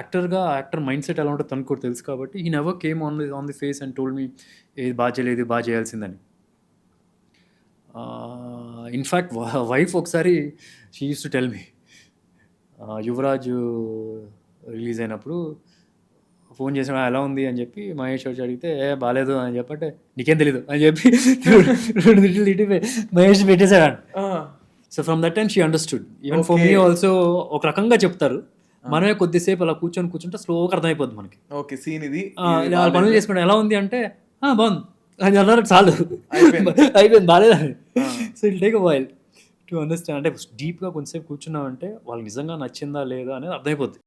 యాక్టర్గా actor mind set ఎలా ఉంటుందో తనకు కూడా తెలుసు కాబట్టి ఈ never came on the on the face and told me ఏది బాగా చేయలేదు బాగా చేయాల్సిందని. ఇన్ఫ్యాక్ట్ వైఫ్ ఒకసారి she used to tell me Yuvaraj release అయినప్పుడు ఫోన్ చేసిన ఎలా ఉంది? అని చెప్పి మహేష్ వచ్చి అడిగితే ఏ బాగాలేదు అని చెప్పంటే నీకేం తెలీదు అని చెప్పి రెండు తిట్లు తిట్టి మహేష్ పెట్టేశాడు. So from that time she understood even for me also ఒక రకంగా చెప్తారు. మనమే కొద్దిసేపు అలా కూర్చొని కూర్చుంటే స్లోగా అర్థమైపోద్ది మనకి. ఓకే సీన్ ఇది. వాళ్ళ పనులు చేసుకుంటే ఎలా ఉంది అంటే "ఆ, బాగుంది. అది అన్నారు చాలు. అయిపోయింది. బాగాలేదని so I'll take while to understand అంటే డీప్గా కొంతసేపు కూర్చున్నామంటే వాళ్ళకి నిజంగా నచ్చిందా లేదా అనేది అర్థమైపోద్ది.